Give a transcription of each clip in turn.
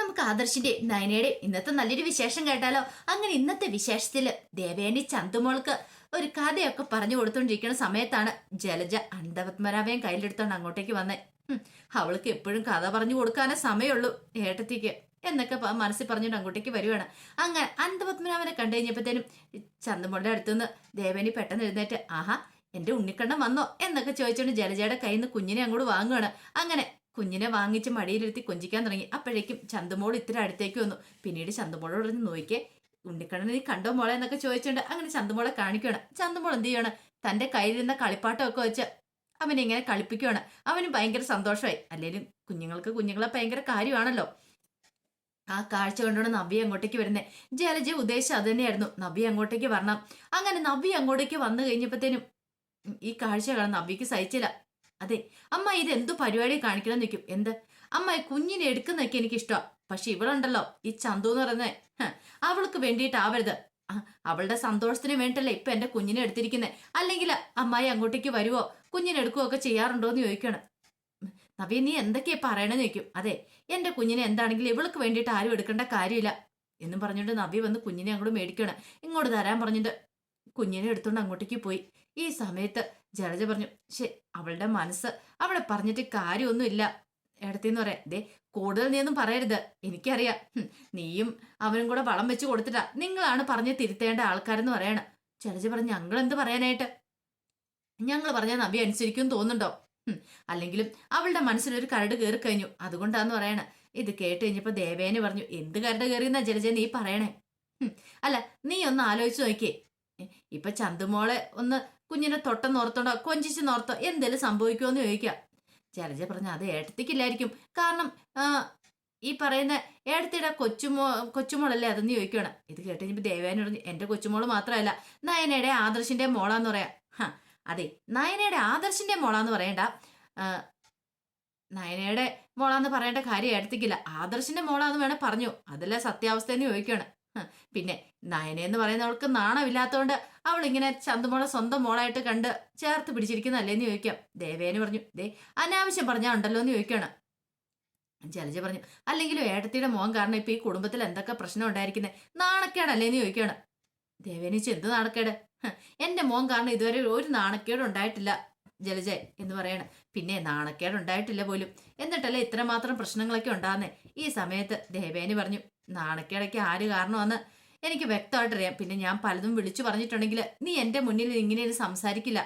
നമുക്ക് ആദർശിന്റെ നയനയുടെ ഇന്നത്തെ നല്ലൊരു വിശേഷം കേട്ടാലോ? അങ്ങനെ ഇന്നത്തെ വിശേഷത്തിൽ ദേവേനി ചന്തുമോൾക്ക് ഒരു കഥയൊക്കെ പറഞ്ഞു കൊടുത്തോണ്ടിരിക്കുന്ന സമയത്താണ് ജലജ അണ്ടപത്മനാഭയും കയ്യിലെടുത്തോണ്ട് അങ്ങോട്ടേക്ക് വന്നേ. അവൾക്ക് എപ്പോഴും കഥ പറഞ്ഞു കൊടുക്കാനേ സമയമുള്ളൂ ഏട്ടത്തിക്ക് എന്നൊക്കെ മനസ്സിൽ പറഞ്ഞുകൊണ്ട് അങ്ങോട്ടേക്ക് വരുവാണ്. അങ്ങനെ അന്തപത്മനാഭനെ കണ്ടു കഴിഞ്ഞപ്പോഴത്തേനും ചന്തുമോളുടെ അടുത്തുനിന്ന് ദേവേനി പെട്ടെന്ന് എഴുന്നേറ്റ്. ആഹാ എന്റെ ഉണ്ണിക്കണ്ണം വന്നോ? എന്നൊക്കെ ചോദിച്ചുകൊണ്ട് ജലജയുടെ കയ്യിൽ നിന്ന് കുഞ്ഞിനെ അങ്ങോട്ട് വാങ്ങുകയാണ് അങ്ങനെ കുഞ്ഞിനെ വാങ്ങിച്ച് മടിയിലിരുത്തി കൊഞ്ചിക്കാൻ തുടങ്ങി. അപ്പോഴേക്കും ചന്തുമോൾ ഇത്തിരി അടുത്തേക്ക് വന്നു. പിന്നീട് ചന്തുമോളോട് നോക്കിയേ ഉണ്ണിക്കണ്ണൻ നീ കണ്ടോ മോളെ എന്നൊക്കെ ചോദിച്ചുകൊണ്ട് അങ്ങനെ ചന്തുമോളെ കാണിക്കുകയാണ്. ചന്തുമോൾ എന്ത് ചെയ്യണം? തന്റെ കയ്യിലിരുന്ന കളിപ്പാട്ടമൊക്കെ വെച്ച് അവനെ ഇങ്ങനെ കളിപ്പിക്കുകയാണ്. അവന് ഭയങ്കര സന്തോഷമായി. അല്ലെങ്കിലും കുഞ്ഞുങ്ങൾക്ക് കുഞ്ഞുങ്ങളെ ഭയങ്കര കാര്യമാണല്ലോ. ആ കാഴ്ച കണ്ടുകൊണ്ട് നവ്യ അങ്ങോട്ടേക്ക് വരുന്നത് ജലജ ഉദ്ദേശം അത് തന്നെയായിരുന്നു. നവ്യ അങ്ങോട്ടേക്ക് വരണം. അങ്ങനെ നവ്യ അങ്ങോട്ടേക്ക് വന്നു കഴിഞ്ഞപ്പോഴത്തേനും ഈ കാഴ്ച കാണാൻ നവ്യക്ക് സഹിച്ചില്ല. അതെ അമ്മ ഇത് എന്തു പരിപാടി കാണിക്കണം നിൽക്കും എന്ത്? അമ്മ കുഞ്ഞിനെ എടുക്കുന്നൊക്കെ എനിക്ക് ഇഷ്ടമാ പക്ഷെ ഇവളുണ്ടല്ലോ ഈ ചന്തു എന്ന് പറയുന്നത്. അവൾക്ക് വേണ്ടിയിട്ടാവരുത്. അവളുടെ സന്തോഷത്തിന് വേണ്ടിട്ടല്ലേ ഇപ്പൊ എന്റെ കുഞ്ഞിനെ എടുത്തിരിക്കുന്നത് അല്ലെങ്കിൽ അമ്മായി അങ്ങോട്ടേക്ക് വരുവോ? കുഞ്ഞിനെ എടുക്കുകയോ ഒക്കെ ചെയ്യാറുണ്ടോ എന്ന് ചോദിക്കണം. നവ്യ നീ എന്തൊക്കെയാ പറയണെന്ന് ചോദിക്കും. അതെ എന്റെ കുഞ്ഞിനെ എന്താണെങ്കിലും ഇവൾക്ക് വേണ്ടിയിട്ട് ആരും എടുക്കേണ്ട കാര്യമില്ല എന്നും പറഞ്ഞുകൊണ്ട് നവി വന്ന് കുഞ്ഞിനെ അങ്ങോട്ട് മേടിക്കണം ഇങ്ങോട്ട് തരാൻ പറഞ്ഞിട്ട് കുഞ്ഞിനെ എടുത്തുകൊണ്ട് അങ്ങോട്ടേക്ക് പോയി. ഈ സമയത്ത് ജലജ പറഞ്ഞു ശേ അവളുടെ മനസ്സ് അവളെ പറഞ്ഞിട്ട് കാര്യമൊന്നുമില്ല. ഇടത്തിന്ന് പറയാം. ദേ കൂടുതൽ നീ ഒന്നും പറയരുത്. എനിക്കറിയാം. നീയും അവനും കൂടെ വളം വെച്ച് കൊടുത്തിട്ടാ നിങ്ങളാണ് പറഞ്ഞ് തിരുത്തേണ്ട ആൾക്കാരെന്ന് പറയണം. ജലജ പറഞ്ഞു ഞങ്ങൾ എന്ത് പറയാനായിട്ട്? ഞങ്ങൾ പറഞ്ഞാൽ നബി അനുസരിക്കും തോന്നുന്നുണ്ടോ? അല്ലെങ്കിലും അവളുടെ മനസ്സിലൊരു കരട് കയറി കഴിഞ്ഞു അതുകൊണ്ടാന്ന് പറയണ. ഇത് കേട്ട് കഴിഞ്ഞപ്പോ ദേവേനെ പറഞ്ഞു എന്ത് കരട് കയറിയെന്നാ ജലജ നീ പറയണേ? അല്ല നീ ഒന്ന് ആലോചിച്ച് നോക്കിയേ. ഇപ്പൊ ചന്തുമോളെ ഒന്ന് കുഞ്ഞിനെ തൊട്ടെന്നോർത്തോണ്ടോ കൊഞ്ചിച്ച് നോർത്തോ എന്തേലും സംഭവിക്കുമോ എന്ന് ചോദിക്കുക ജലജ പറഞ്ഞ അത് ഏട്ടത്തിക്കില്ലായിരിക്കും. കാരണം ഈ പറയുന്ന ഏടത്തിയുടെ കൊച്ചുമോ കൊച്ചുമോളല്ലേ അതെന്ന് ചോദിക്കണം ഇത് കേട്ട് കഴിഞ്ഞപ്പോൾ ദേവേന പറഞ്ഞു എന്റെ കൊച്ചുമോൾ മാത്രമല്ല നയനയുടെ ആദർശിന്റെ മോളാന്ന് പറയാം. ഹാ അതെ നയനയുടെ ആദർശിന്റെ മോളാന്ന് പറയണ്ട. നയനയുടെ മോളാന്ന് പറയേണ്ട കാര്യം ഏടത്തിക്കില്ല ആദർശിന്റെ മോളാന്ന് വേണേൽ പറഞ്ഞു. അതല്ല സത്യാവസ്ഥ എന്ന് ചോദിക്കാണ് ഹ, പിന്നെ നയന എന്ന് പറയുന്നവൾക്ക് നാണമില്ലാത്തതുകൊണ്ട് അവൾ ഇങ്ങനെ ചന്തുമോളെ സ്വന്തം മോളായിട്ട് കണ്ട് ചേർത്ത് പിടിച്ചിരിക്കുന്നല്ലേന്ന് ചോദിക്കാം. ദേവേന് പറഞ്ഞു ദേ അനാവശ്യം പറഞ്ഞാ ഉണ്ടല്ലോ എന്ന് ചോദിക്കാണ്. ജലജ പറഞ്ഞു അല്ലെങ്കിലും ഏട്ടത്തിയുടെ മോൻ കാരണം ഇപ്പൊ ഈ കുടുംബത്തിൽ എന്തൊക്കെ പ്രശ്നം ഉണ്ടായിരിക്കുന്നത് നാണക്കേടല്ലേന്ന് ചോദിക്കാണ്. ദേവേനിച്ച് എന്ത് നാണക്കേട്? എന്റെ മോൻ കാരണം ഇതുവരെ ഒരു നാണക്കേടും ഉണ്ടായിട്ടില്ല. ജലജ എന്ന് പറയാണ്. പിന്നെ നാണക്കേട് ഉണ്ടായിട്ടില്ല പോലും. എന്നിട്ടല്ലേ ഇത്രമാത്രം പ്രശ്നങ്ങളൊക്കെ ഉണ്ടാകുന്നേ ഈ സമയത്ത് ദേവേനി പറഞ്ഞു നാണക്കേടൊക്കെ ആര് കാരണമെന്ന്? എനിക്ക് വ്യക്തമായിട്ടറിയാം. പിന്നെ ഞാൻ പലതും വിളിച്ചു പറഞ്ഞിട്ടുണ്ടെങ്കിൽ നീ എന്റെ മുന്നിൽ ഇങ്ങനെയൊന്നും സംസാരിക്കില്ല.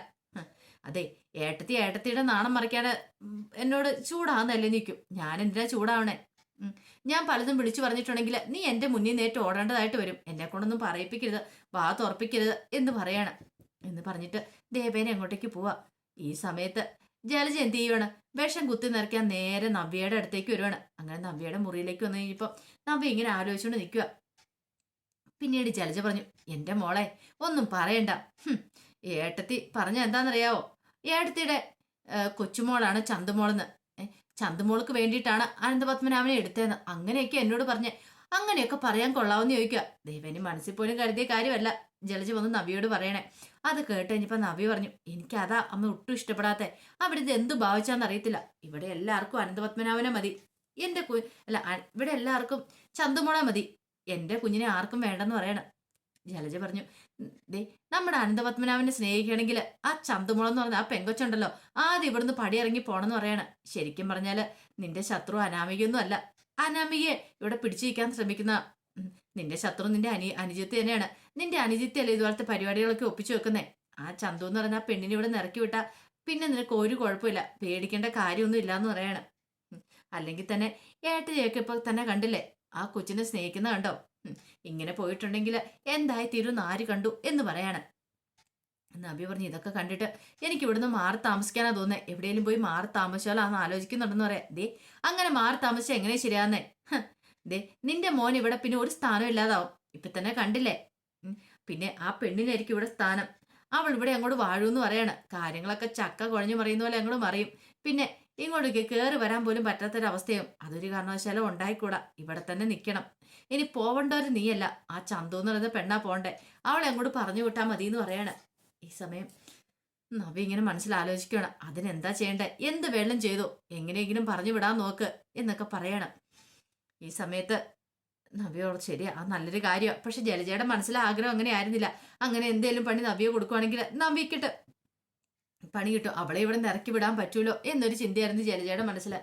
അതെ ഏട്ടത്തി ഏട്ടത്തിയുടെ നാണം മറിക്കാണ് എന്നോട് ചൂടാകുന്നല്ലേ നിൽക്കും ഞാൻ എന്തിനാ ചൂടാവണേ? ഞാൻ പലതും വിളിച്ചു പറഞ്ഞിട്ടുണ്ടെങ്കിൽ നീ എന്റെ മുന്നിൽ നേരിട്ട് ഓടേണ്ടതായിട്ട് വരും. എന്നെ കൊണ്ടൊന്നും പറയിപ്പിക്കരുത്. വാ തുറപ്പിക്കരുത് എന്ന് പറയാണ്. എന്ന് പറഞ്ഞിട്ട് ദേവേനെ അങ്ങോട്ടേക്ക് പോവാ. ഈ സമയത്ത് ജലജ എന്ത് ചെയ്യുവാണ്? വിഷം കുത്തി നിറയ്ക്കാൻ നേരെ നവ്യയുടെ അടുത്തേക്ക് വരുവാണ്. അങ്ങനെ നവ്യയുടെ മുറിയിലേക്ക് വന്നു കഴിഞ്ഞപ്പോൾ നവ്യ ഇങ്ങനെ ആലോചിച്ചുകൊണ്ട് നിൽക്കുക പിന്നീട് ജലജ പറഞ്ഞു എന്റെ മോളെ ഒന്നും പറയണ്ട. ഏട്ടത്തി പറഞ്ഞ എന്താണെന്നറിയാവോ? ഏട്ടത്തിയുടെ കൊച്ചുമോളാണ് ചന്തുമോളെന്ന്. ചന്തുമോൾക്ക് വേണ്ടിയിട്ടാണ് അനന്തപത്മനാഭനെ എടുത്തതെന്ന്. അങ്ങനെയൊക്കെ എന്നോട് പറഞ്ഞ് അങ്ങനെയൊക്കെ പറയാൻ കൊള്ളാവുന്ന ചോദിക്കുക ദൈവനി മനസ്സിൽ പോലും കരുതിയ കാര്യമല്ല. ജലജ വന്ന് നവിയോട് പറയണേ അത് കേട്ട് കഴിഞ്ഞപ്പോൾ നവി പറഞ്ഞു എനിക്കതാ അമ്മ ഒട്ടും ഇഷ്ടപ്പെടാത്ത. അവിടെ ഇത് എന്ത് ഭാവിച്ചാന്ന് അറിയത്തില്ല. ഇവിടെ എല്ലാവർക്കും അനന്തപത്മനാഭനെ മതി. എന്റെ കു അല്ല ഇവിടെ എല്ലാവർക്കും ചന്തുമോളെ മതി. എന്റെ കുഞ്ഞിനെ ആർക്കും വേണ്ടെന്ന് പറയണം. ജലജ പറഞ്ഞു ദേ നമ്മുടെ അനന്തപത്മനാഭനെ സ്നേഹിക്കണമെങ്കിൽ ആ ചന്തുമുളം എന്ന് പറഞ്ഞ ആ പെങ്കൊച്ചുണ്ടല്ലോ ആദ്യം ഇവിടുന്ന് പടിയിറങ്ങി പോണെന്ന് പറയണം. ശരിക്കും പറഞ്ഞാൽ നിന്റെ ശത്രു അനാമികയൊന്നും അല്ല. അനാമികയെ ഇവിടെ പിടിച്ചിരിക്കാൻ ശ്രമിക്കുന്ന നിന്റെ ശത്രു നിന്റെ അനി അനുജിത്ത് തന്നെയാണ്. നിന്റെ അനുജിത്തല്ലേ ഇതുപോലത്തെ പരിപാടികളൊക്കെ ഒപ്പിച്ചു വെക്കുന്നേ? ആ ചന്തു എന്ന് പറഞ്ഞ ആ പെണ്ണിനെ ഇവിടെ നിറക്കി വിട്ടാ പിന്നെ നിനക്ക് ഒരു കുഴപ്പമില്ല. പേടിക്കേണ്ട കാര്യമൊന്നും ഇല്ലാന്ന് പറയാണ്. അല്ലെങ്കിൽ തന്നെ ഏട്ടയൊക്കെ ഇപ്പൊ തന്നെ കണ്ടില്ലേ? ആ കൊച്ചിനെ സ്നേഹിക്കുന്ന കണ്ടോ? ഇങ്ങനെ പോയിട്ടുണ്ടെങ്കിൽ എന്തായി തീരുന്ന ആര് കണ്ടു എന്ന് പറയാണ്. നബി പറഞ്ഞു ഇതൊക്കെ കണ്ടിട്ട് എനിക്ക് ഇവിടുന്ന് മാറി താമസിക്കാനാ തോന്നുന്നത് എവിടെയെങ്കിലും പോയി മാറി താമസിച്ചാലോ അന്ന് ആലോചിക്കുന്നുണ്ടെന്ന് പറയാം. ദേ അങ്ങനെ മാറി താമസിച്ചാൽ എങ്ങനെ ശരിയാന്നേ ദേ നിന്റെ മോൻ ഇവിടെ പിന്നെ ഒരു സ്ഥാനം ഇല്ലാതാവും. ഇപ്പൊ തന്നെ കണ്ടില്ലേ? പിന്നെ ആ പെണ്ണിനായിരിക്കും ഇവിടെ സ്ഥാനം. അവൾ ഇവിടെ അങ്ങോട്ട് വാഴൂന്ന് പറയാണ്. കാര്യങ്ങളൊക്കെ ചക്ക കുഴഞ്ഞു മറിയുന്ന പോലെ അങ്ങോട്ട് മറിയും. പിന്നെ ഇങ്ങോട്ടേക്ക് കയറി വരാൻ പോലും പറ്റാത്തൊരവസ്ഥയും അതൊരു കാരണവശാലും ഉണ്ടായിക്കൂടാ. ഇവിടെ തന്നെ നിൽക്കണം ഇനി പോവണ്ടവര് നീയല്ല. ആ ചന്തു എന്ന് പറയുന്ന പെണ്ണാ പോണ്ടേ അവളെ അങ്ങോട്ട് പറഞ്ഞു വിട്ടാൽ മതി എന്ന് പറയാണ്. ഈ സമയം നവി ഇങ്ങനെ മനസ്സിൽ ആലോചിക്കുകയാണ്. അതിനെന്താ ചെയ്യണ്ടേ? എന്ത് വേണം ചെയ്തു? എങ്ങനെയെങ്കിലും പറഞ്ഞു വിടാൻ നോക്ക് എന്നൊക്കെ പറയണം. ഈ സമയത്ത് നവ്യോട് ശരിയാ ആ നല്ലൊരു കാര്യമാണ് പക്ഷെ ജലജയുടെ മനസ്സിൽ ആഗ്രഹം അങ്ങനെ ആയിരുന്നില്ല. അങ്ങനെ എന്തേലും പണി നവ്യ കൊടുക്കുവാണെങ്കിൽ നവ്യക്കിട്ട് പണി കിട്ടും. അവളെ ഇവിടെ നിറക്കി വിടാൻ പറ്റൂലോ എന്നൊരു ചിന്തയായിരുന്നു ജലജയുടെ മനസ്സിൽ.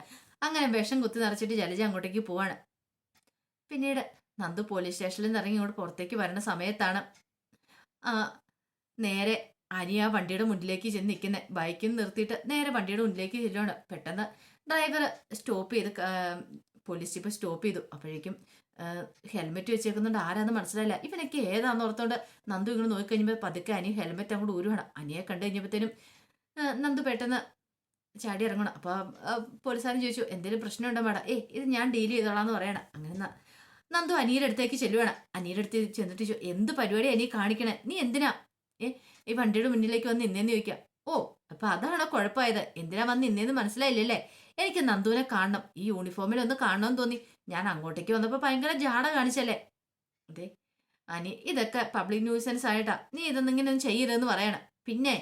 അങ്ങനെ വിഷം കുത്തി നിറച്ചിട്ട് ജലജ അങ്ങോട്ടേക്ക് പോവാണ്. പിന്നീട് നന്ദു പോലീസ് സ്റ്റേഷനിൽ നിന്ന് ഇറങ്ങി ഇങ്ങോട്ട് പുറത്തേക്ക് വരുന്ന സമയത്താണ് നേരെ അനി ആ വണ്ടിയുടെ മുന്നിലേക്ക് ചെന്ന് നിൽക്കുന്നത് ബൈക്കിൽ നിർത്തിയിട്ട് നേരെ വണ്ടിയുടെ മുന്നിലേക്ക് ചെല്ലുവാണ്. പെട്ടെന്ന് ഡ്രൈവർ സ്റ്റോപ്പ് ചെയ്ത് പോലീസ് ജീപ്പ് സ്റ്റോപ്പ് ചെയ്തു. അപ്പോഴേക്കും ഹെൽമെറ്റ് വെച്ചേക്കുന്നുണ്ട് ആരാന്ന് മനസ്സിലായില്ല. ഇവനൊക്കെ ഏതാന്ന് ഓർത്തോണ്ട് നന്ദു ഇങ്ങനെ നോക്കിക്കഴിഞ്ഞപ്പോൾ പതുക്കെ അനി ഹെൽമെറ്റ് അങ്ങോട്ട് ഊരുവാണ്. അനിയെ കണ്ടു കഴിഞ്ഞപ്പോഴത്തേനും നന്ദു പെട്ടെന്ന് ചാടി ഇറങ്ങണം അപ്പോൾ പോലീസുകാരൻ ചോദിച്ചു എന്തെങ്കിലും പ്രശ്നമുണ്ടോ മേഡം? ഏയ് ഇത് ഞാൻ ഡീൽ ചെയ്തോളാന്ന് പറയണം. അങ്ങനെ നന്ദു അനിയുടെ അടുത്തേക്ക് ചെല്ലുവാണ്. അനിയുടെ അടുത്ത് ചെന്നിട്ട് ചോ എന്ത് പരിപാടി അനി കാണിക്കണേ? നീ എന്തിനാ? ഏ ഈ വണ്ടിയുടെ മുന്നിലേക്ക് വന്ന് നിന്നേന്ന് ചോദിക്കാം. ഓ അപ്പൊ അതാണോ കുഴപ്പമായത്? എന്തിനാ വന്ന് നിന്നേന്ന് മനസ്സിലായില്ലല്ലേ? എനിക്ക് നന്ദുവിനെ കാണണം. ഈ യൂണിഫോമിൽ ഒന്ന് കാണണമെന്ന് തോന്നി. ഞാൻ അങ്ങോട്ടേക്ക് വന്നപ്പോൾ ഭയങ്കര ജാട കാണിച്ചല്ലേ? അതെ അനി ഇതൊക്കെ പബ്ലിക് ന്യൂസൻസ് ആയിട്ടാ. നീ ഇതൊന്നും ഇങ്ങനെ ഒന്നും ചെയ്യരുതെന്ന് പറയണം. പിന്നെ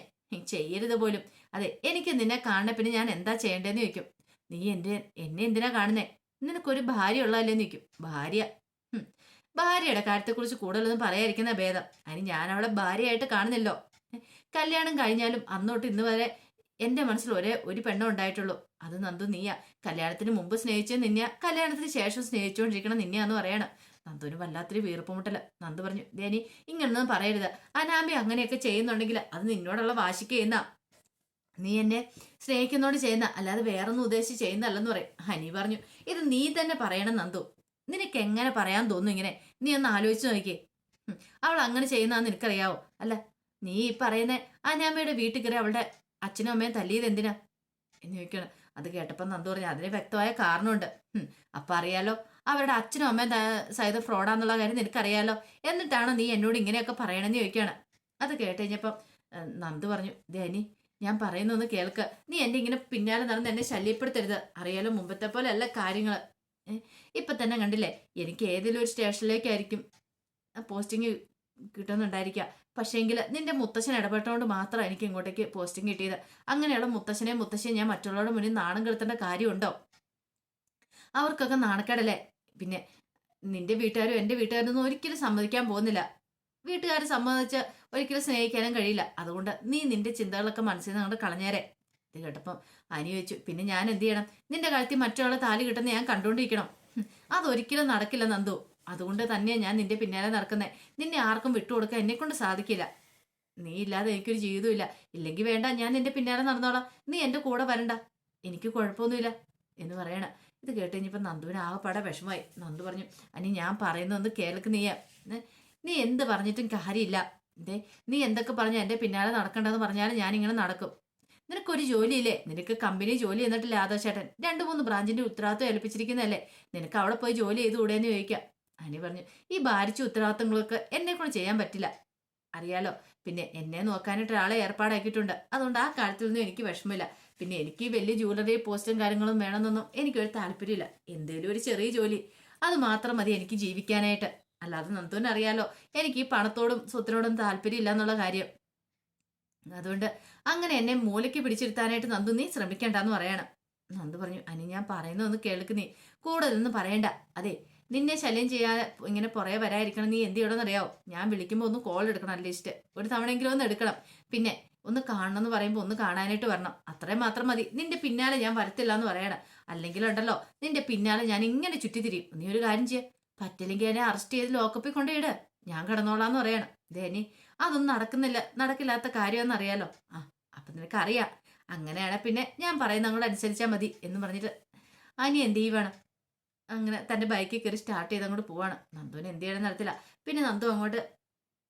ചെയ്യരുത് പോലും. അതെ എനിക്ക് നിന്നെ കാണണ പിന്നെ ഞാൻ എന്താ ചെയ്യേണ്ടതെന്ന് ചോദിക്കും. നീ എന്റെ എന്നെ എന്തിനാ കാണുന്നേ? നിനക്കൊരു ഭാര്യ ഉള്ളതല്ലേന്ന് ചോദിക്കും. ഭാര്യ. ഭാര്യയുടെ കാര്യത്തെക്കുറിച്ച് കൂടുതലൊന്നും പറയാതിരിക്കുന്ന ഭേദം. അതിന് ഞാൻ അവളെ ഭാര്യയായിട്ട് കാണുന്നില്ലോ. കല്യാണം കഴിഞ്ഞാലും അന്നോട്ട് ഇന്ന് വരെ എന്റെ മനസ്സിൽ ഒരേ ഒരു പെണ്ണ ഉണ്ടായിട്ടുള്ളൂ. അത് നന്ദു നീയാ. കല്യാണത്തിന് മുമ്പ് സ്നേഹിച്ച നിന്നെ കല്യാണത്തിന് ശേഷം സ്നേഹിച്ചുകൊണ്ടിരിക്കണം നിന്നെയാന്ന് പറയണം. നന്ദുവിന് വല്ലാത്തൊരു വീർപ്പുമുട്ടല. നന്ദു പറഞ്ഞു ദേനി ഇങ്ങനൊന്നും പറയരുത്. അനാമി അങ്ങനെയൊക്കെ ചെയ്യുന്നുണ്ടെങ്കിൽ അത് നിന്നോടുള്ള വാശിക്ക് ചെയ്യുന്ന. നീ എന്നെ സ്നേഹിക്കുന്നോണ്ട് ചെയ്യുന്ന. അല്ലാതെ വേറൊന്നും ഉദ്ദേശിച്ച് ചെയ്യുന്നല്ലെന്ന് പറയും. ഹനി പറഞ്ഞു ഇത് നീ തന്നെ പറയണം നന്ദു. നിനക്ക് എങ്ങനെ പറയാൻ തോന്നുന്നു ഇങ്ങനെ? നീ ഒന്ന് ആലോചിച്ച് നോക്കിയേ. അവൾ അങ്ങനെ ചെയ്യുന്നതെന്ന് നിനക്കറിയാവോ അല്ല നീ ഈ പറയുന്ന അനാമയുടെ വീട്ടിൽ കയറി അവളുടെ അച്ഛനും അമ്മയും തല്ലിയത് എന്തിനാ? എന്ന് ചോദിക്കണം അത് കേട്ടപ്പോൾ നന്ദു പറഞ്ഞു അതിന് വ്യക്തമായ കാരണമുണ്ട്. അപ്പം അറിയാലോ അവരുടെ അച്ഛനും അമ്മയും സൈത ഫ്രോഡാന്നുള്ള കാര്യം നിനക്കറിയാലോ. എന്നിട്ടാണ് നീ എന്നോട് ഇങ്ങനെയൊക്കെ പറയണമെന്ന് ചോദിക്കുകയാണ്. അത് കേട്ട് കഴിഞ്ഞപ്പം നന്ദു പറഞ്ഞു ദേനി ഞാൻ പറയുന്നൊന്ന് കേൾക്ക്. നീ എന്റെ ഇങ്ങനെ പിന്നാലെ നടന്ന് എന്നെ ശല്യപ്പെടുത്തരുത്. അറിയാലോ മുമ്പത്തെ പോലെ അല്ല കാര്യങ്ങൾ ഇപ്പൊ തന്നെ കണ്ടില്ലേ എനിക്ക് ഏതെങ്കിലും ഒരു സ്റ്റേഷനിലേക്കായിരിക്കും പോസ്റ്റിംഗ് കിട്ടുന്നുണ്ടായിരിക്കാം. പക്ഷേങ്കിൽ നിന്റെ മുത്തശ്ശൻ ഇടപെട്ടുകൊണ്ട് മാത്രം എനിക്ക് ഇങ്ങോട്ടേക്ക് പോസ്റ്റിംഗ് കിട്ടിയത്. അങ്ങനെയുള്ള മുത്തശ്ശനെ മുത്തശ്ശിയെ ഞാൻ മറ്റുള്ളവരുടെ മുന്നിൽ നാണം കെടുത്തേണ്ട കാര്യമുണ്ടോ? അവർക്കൊക്കെ നാണക്കേടല്ലേ? പിന്നെ നിന്റെ വീട്ടുകാരും എന്റെ വീട്ടുകാരും ഒന്നും ഒരിക്കലും സമ്മതിക്കാൻ പോകുന്നില്ല. വീട്ടുകാർ സമ്മതിച്ച് ഒരിക്കലും സ്നേഹിക്കാനും കഴിയില്ല. അതുകൊണ്ട് നീ നിന്റെ ചിന്തകളൊക്കെ മനസ്സിൽ നിന്ന് അങ്ങോട്ട് കളഞ്ഞേരെ. ഇത് കേട്ടപ്പം അനി വെച്ചു പിന്നെ ഞാൻ എന്ത് ചെയ്യണം? നിന്റെ കഴുത്തിൽ മറ്റൊരാളെ താലി കിട്ടുന്ന ഞാൻ കണ്ടുകൊണ്ടിരിക്കണം അതൊരിക്കലും നടക്കില്ല നന്ദു. അതുകൊണ്ട് തന്നെയാണ് ഞാൻ നിന്റെ പിന്നാലെ നടക്കുന്നത് നിന്നെ ആർക്കും വിട്ടുകൊടുക്കാൻ എന്നെ കൊണ്ട് സാധിക്കില്ല. നീ ഇല്ലാതെ എനിക്കൊരു ജീവിതമില്ല ഇല്ലെങ്കിൽ വേണ്ട ഞാൻ നിന്റെ പിന്നാലെ നടന്നോളാം. നീ എന്റെ കൂടെ വരണ്ട. എനിക്ക് കുഴപ്പമൊന്നുമില്ല എന്ന് പറയണ. ഇത് കേട്ട് കഴിഞ്ഞപ്പോൾ നന്ദുവിന് ആകെപ്പാടെ വിഷമമായി. നന്ദു പറഞ്ഞു അനി ഞാൻ പറയുന്നതൊന്ന് കേൾക്ക് നീയ. നീ എന്ത് പറഞ്ഞിട്ടും കാര്യമില്ല. ദേ നീ എന്തൊക്കെ പറഞ്ഞു എന്റെ പിന്നാലെ നടക്കണ്ടെന്ന് പറഞ്ഞാലും ഇങ്ങനെ നടക്കും. നിനക്കൊരു ജോലിയില്ലേ? നിനക്ക് കമ്പനി ജോലി എന്നിട്ടില്ല ചേട്ടൻ രണ്ട് മൂന്ന് ബ്രാഞ്ചിന്റെ ഉത്തരവാദിത്വം ഏൽപ്പിച്ചിരിക്കുന്നതല്ലേ? നിനക്ക് അവിടെ പോയി ജോലി ചെയ്തുകൂടെയെന്ന് ചോദിക്കാം. അനി പറഞ്ഞു ഈ ഭാരിച്ച ഉത്തരവാദിത്തങ്ങളൊക്കെ എന്നെ കൊണ്ട് ചെയ്യാൻ പറ്റില്ല. അറിയാലോ പിന്നെ എന്നെ നോക്കാനായിട്ട് ഒരാളെ ഏർപ്പാടാക്കിയിട്ടുണ്ട്. അതുകൊണ്ട് ആ കാര്യത്തിലൊന്നും എനിക്ക് വിഷമമില്ല. പിന്നെ എനിക്ക് വലിയ ജ്വല്ലറി പോസ്റ്റും കാര്യങ്ങളും വേണമെന്നൊന്നും എനിക്കൊരു താല്പര്യമില്ല. എന്തേലും ഒരു ചെറിയ ജോലി. അത് മാത്രം മതി എനിക്ക് ജീവിക്കാനായിട്ട്. അല്ലാതെ നന്ദുവിന് അറിയാലോ എനിക്ക് ഈ പണത്തോടും സ്വത്തിനോടും താല്പര്യമില്ല എന്നുള്ള കാര്യം. അതുകൊണ്ട് അങ്ങനെ എന്നെ മൂലയ്ക്ക് പിടിച്ചിരുത്താനായിട്ട് നന്ദു നീ ശ്രമിക്കണ്ടെന്ന് പറയണം. നന്ദു പറഞ്ഞു അനി ഞാൻ പറയുന്നതൊന്ന് കേൾക്ക് നീ. കൂടുതലൊന്നും പറയണ്ട. അതെ നിന്നെ ശല്യം ചെയ്യാതെ ഇങ്ങനെ പുറകെ വരാതിരിക്കണം നീ എന്ത് ചെയ്യണമെന്ന് അറിയാവോ? ഞാൻ വിളിക്കുമ്പോൾ ഒന്ന് കോൾ എടുക്കണം അറ്റ്ലീസ്റ്റ് ഒരു തവണയെങ്കിലും ഒന്ന് എടുക്കണം. പിന്നെ ഒന്ന് കാണണം എന്ന് പറയുമ്പോൾ ഒന്ന് കാണാനായിട്ട് വരണം. അത്രയും മാത്രം മതി. നിന്റെ പിന്നാലെ ഞാൻ വരത്തില്ല എന്ന് പറയണം. അല്ലെങ്കിലുണ്ടല്ലോ നിന്റെ പിന്നാലെ ഞാൻ ഇങ്ങനെ ചുറ്റി ചുറ്റിത്തിരിയും. നീ ഒരു കാര്യം ചെയ്യ. പറ്റില്ലെങ്കിൽ എന്നെ അറസ്റ്റ് ചെയ്ത് ലോക്കപ്പിൽ കൊണ്ടുപോയിട് ഞാൻ കിടന്നോളാന്ന് പറയണം. ദേനി അതൊന്നും നടക്കുന്നില്ല നടക്കില്ലാത്ത കാര്യമെന്ന് അറിയാലോ. ആ അപ്പം നിനക്ക് അറിയാം. അങ്ങനെയാണ് പിന്നെ ഞാൻ പറയുന്ന അങ്ങോട്ട് അനുസരിച്ചാൽ മതി എന്ന് പറഞ്ഞിട്ട്. അനി എന്ത് ചെയ്യുവാണ് അങ്ങനെ തന്റെ ബൈക്കിൽ കയറി സ്റ്റാർട്ട് ചെയ്ത് അങ്ങോട്ട് പോവാണ്. നന്ദുവിന് എന്ത് ചെയ്യണം നടത്തില്ല പിന്നെ നന്ദു അങ്ങോട്ട്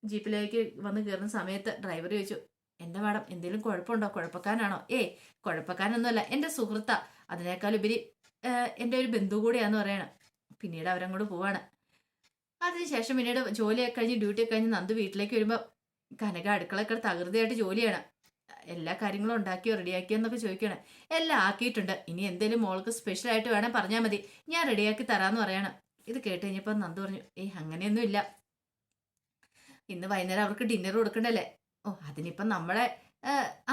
ജീപ്പിലേക്ക് വന്ന് കയറുന്ന സമയത്ത് ഡ്രൈവർ ചോദിച്ചു എന്താ മാഡം എന്തെങ്കിലും കുഴപ്പമുണ്ടോ? കുഴപ്പക്കാരനാണോ? ഏയ് കുഴപ്പക്കാരനൊന്നുമല്ല. എന്റെ സുഹൃത്ത. അതിനേക്കാൾ ഉപരി എന്റെ ഒരു ബന്ധു കൂടിയാന്ന് പറയണം. പിന്നീട് അവരങ്ങോട്ട് പോവാണ്. അതിനുശേഷം പിന്നീട് ജോലിയൊക്കെ കഴിഞ്ഞ് ഡ്യൂട്ടിയൊക്കെ കഴിഞ്ഞ് നന്ദു വീട്ടിലേക്ക് വരുമ്പോൾ കനക അടുക്കളക്കട തകൃതിയായിട്ട് ജോലിയാണ്. എല്ലാ കാര്യങ്ങളും ഉണ്ടാക്കിയോ റെഡിയാക്കിയോ എന്നൊക്കെ ചോദിക്കണം എല്ലാം ആക്കിയിട്ടുണ്ട്. ഇനി എന്തേലും മോൾക്ക് സ്പെഷ്യൽ ആയിട്ട് വേണം പറഞ്ഞാൽ മതി. ഞാൻ റെഡിയാക്കി തരാന്ന് പറയണം. ഇത് കേട്ട് കഴിഞ്ഞപ്പോൾ നന്ദു പറഞ്ഞു ഏയ് അങ്ങനെയൊന്നും ഇല്ല. ഇന്ന് വൈകുന്നേരം അവർക്ക് ഡിന്നർ കൊടുക്കണ്ടല്ലേ? ഓ അതിനിപ്പം നമ്മളെ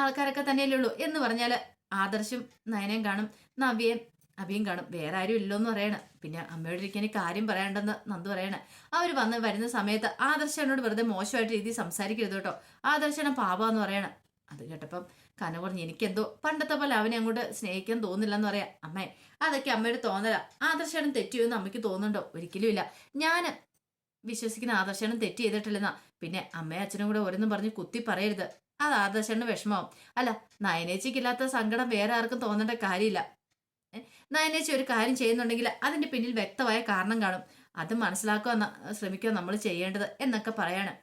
ആൾക്കാരൊക്കെ തന്നെയല്ലേ ഉള്ളൂ. എന്ന് പറഞ്ഞാൽ ആദർശം നയനയും കാണും നവ്യയും അഭിയും കാണും. വേറെ ആരും ഇല്ലെന്ന് പറയണം. പിന്നെ അമ്മയോട് ഇരിക്കാൻ കാര്യം പറയണ്ടെന്ന് നന്ദു പറയണേ. അവർ വന്ന് വരുന്ന സമയത്ത് ആദർശനോട് വെറുതെ മോശമായിട്ട് രീതി സംസാരിക്കരുത് കേട്ടോ. ആദർശനം പാപമെന്ന് പറയണ. അത് കേട്ടപ്പം കന പറഞ്ഞു എനിക്കെന്തോ പണ്ടത്തെ പോലെ അവനെ അങ്ങോട്ട് സ്നേഹിക്കാൻ തോന്നില്ലെന്ന് പറയാം. അമ്മേ അതൊക്കെ അമ്മയുടെ തോന്നല. ആദർശനം തെറ്റിയെന്ന് അമ്മയ്ക്ക് തോന്നുന്നുണ്ടോ? ഒരിക്കലും ഇല്ല. ഞാൻ വിശ്വസിക്കുന്ന ആദർശനം തെറ്റ് ചെയ്തിട്ടില്ലെന്നാ. പിന്നെ അമ്മയും അച്ഛനും കൂടെ ഓരോന്നും പറഞ്ഞ് കുത്തി പറയരുത്. അത് ആദർശന്റെ വിഷമാവും അല്ല നയനേച്ചിക്കില്ലാത്ത സങ്കടം വേറെ ആർക്കും തോന്നേണ്ട കാര്യമില്ല. നയനേച്ചി ഒരു കാര്യം ചെയ്യുന്നുണ്ടെങ്കിൽ അതിന്റെ പിന്നിൽ വ്യക്തമായ കാരണം കാണും. അത് മനസ്സിലാക്കുക ശ്രമിക്കുക നമ്മൾ ചെയ്യേണ്ടത് എന്നൊക്കെ പറയാണ്.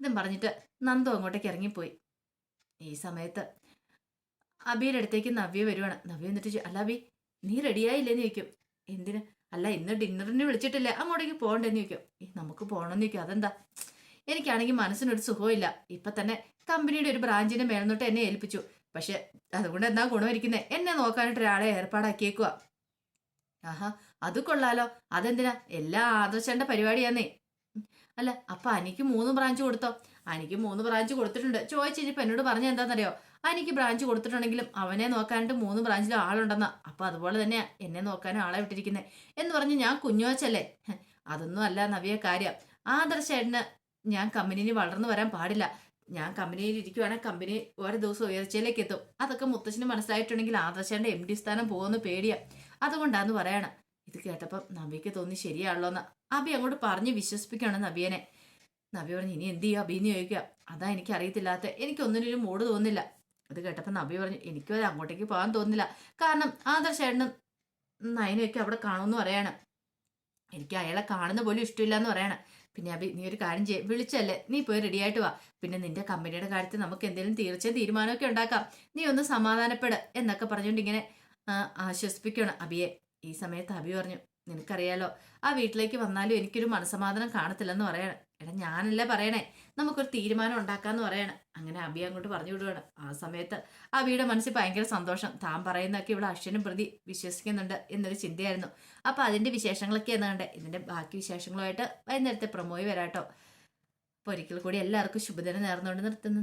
ഇതും പറഞ്ഞിട്ട് നന്ദു അങ്ങോട്ടേക്ക് ഇറങ്ങിപ്പോയി. ഈ സമയത്ത് അബിയുടെ അടുത്തേക്ക് നവ്യ വരുവാണ്. നവ്യ എന്നിട്ട് അല്ല അബി നീ റെഡിയായില്ലേന്ന് ചോദിക്കും. എന്തിന്? അല്ല ഇന്ന് ഡിന്നറിന് വിളിച്ചിട്ടില്ല. അങ്ങോട്ടേക്ക് പോകണ്ടെന്ന് ചോദിക്കും. നമുക്ക് പോകണമെന്ന് ചോദിക്കും. അതെന്താ? എനിക്കാണെങ്കിൽ മനസ്സിനൊരു സുഖമില്ല ഇപ്പൊ തന്നെ കമ്പനിയുടെ ഒരു ബ്രാഞ്ചിന്റെ മേൽനോട്ട് എന്നെ ഏൽപ്പിച്ചു. പക്ഷെ അതുകൊണ്ട് എന്താ ഗുണമിരിക്കുന്നത് എന്നെ നോക്കാനായിട്ട് ഒരാളെ ഏർപ്പാടാക്കിയേക്കുക ആഹാ അത് കൊള്ളാലോ. അതെന്തിനാ? എല്ലാ ആദർശന്റെ പരിപാടിയാന്നേ. അല്ല അപ്പൊ അനിക്ക് മൂന്ന് ബ്രാഞ്ച് കൊടുത്തോ? അനിക്ക് മൂന്ന് ബ്രാഞ്ച് കൊടുത്തിട്ടുണ്ട്. ചോദിച്ചിപ്പോ എന്നോട് പറഞ്ഞ എന്താണെന്നറിയോ അനിക്ക് ബ്രാഞ്ച് കൊടുത്തിട്ടുണ്ടെങ്കിലും അവനെ നോക്കാനായിട്ട് മൂന്ന് ബ്രാഞ്ചിലും ആളുണ്ടെന്നാ. അപ്പൊ അതുപോലെ തന്നെ എന്നെ നോക്കാനും ആളെ വിട്ടിരിക്കുന്നത് എന്ന് പറഞ്ഞ് ഞാൻ കുഞ്ഞുവച്ചല്ലേ അതൊന്നും അല്ല നവിയ കാര്യം. ആദർശേട്ടന് ഞാൻ കമ്പനിയിൽ വളർന്നു വരാൻ പാടില്ല. ഞാൻ കമ്പനിയിൽ ഇരിക്കുവാണെങ്കിൽ കമ്പനി ഓരോ ദിവസം ഉയർച്ചയിലേക്ക് എത്തും. അതൊക്കെ മുത്തശ്ശന് മനസ്സിലായിട്ടുണ്ടെങ്കിൽ ആദർശേന്റെ എം ഡി സ്ഥാനം പോകുമെന്ന് പേടിയാ. അതുകൊണ്ടാന്ന് പറയണം. ഇത് കേട്ടപ്പം നവിക്ക് തോന്നി ശരിയാണല്ലോ എന്ന് അബി അങ്ങോട്ട് പറഞ്ഞ് വിശ്വസിപ്പിക്കുകയാണ് നവിയനെ. നവി പറഞ്ഞു ഇനി എന്ത് ചെയ്യുക അബിന്ന് ചോദിക്കുക അതാ എനിക്ക് അറിയത്തില്ലാത്ത എനിക്കൊന്നിനും ഒരു മൂഡ് തോന്നില്ല അത് കേട്ടപ്പോൾ നബി പറഞ്ഞു എനിക്കും അങ്ങോട്ടേക്ക് പോകാൻ തോന്നില്ല കാരണം ആദർശേട്ടനും നയനയൊക്കെ അവിടെ കാണുമെന്ന് പറയാണ്. എനിക്ക് അയാളെ കാണുന്ന പോലും ഇഷ്ടമില്ല എന്ന് പറയണം. പിന്നെ അബി നീ ഒരു കാര്യം ചെയ്യ വിളിച്ചല്ലേ? നീ പോയി റെഡി ആയിട്ട് വാ. പിന്നെ നിന്റെ കമ്പനിയുടെ കാര്യത്തിൽ നമുക്ക് എന്തെങ്കിലും തീർച്ചയായും തീരുമാനമൊക്കെ ഉണ്ടാക്കാം. നീ ഒന്ന് സമാധാനപ്പെട് എന്നൊക്കെ പറഞ്ഞുകൊണ്ട് ഇങ്ങനെ ആശ്വസിപ്പിക്കണം അബിയെ. ഈ സമയത്ത് അബി പറഞ്ഞു നിനക്കറിയാലോ ആ വീട്ടിലേക്ക് വന്നാലും എനിക്കൊരു മനസമാധാനം കാണത്തില്ലെന്ന് പറയണം. എടാ ഞാനല്ലേ പറയണേ? നമുക്കൊരു തീരുമാനം ഉണ്ടാക്കാന്ന് പറയണേ. അങ്ങനെ അബി അങ്ങോട്ട് പറഞ്ഞു വിടുവാണ്. ആ സമയത്ത് അബിയുടെ മനസ്സിൽ ഭയങ്കര സന്തോഷം. താൻ പറയുന്നതൊക്കെ ഇവിടെ അശ്വനും പ്രതി വിശ്വസിക്കുന്നുണ്ട് എന്നൊരു ചിന്തയായിരുന്നു. അപ്പൊ അതിന്റെ വിശേഷങ്ങളൊക്കെ എന്ന് ഇതിന്റെ ബാക്കി വിശേഷങ്ങളുമായിട്ട് വൈകുന്നേരത്തെ പ്രമോയി വരാട്ടോ. അപ്പൊ ഒരിക്കൽ കൂടി എല്ലാവർക്കും ശുഭദിനം നേർന്നുകൊണ്ട് നിർത്തുന്നു.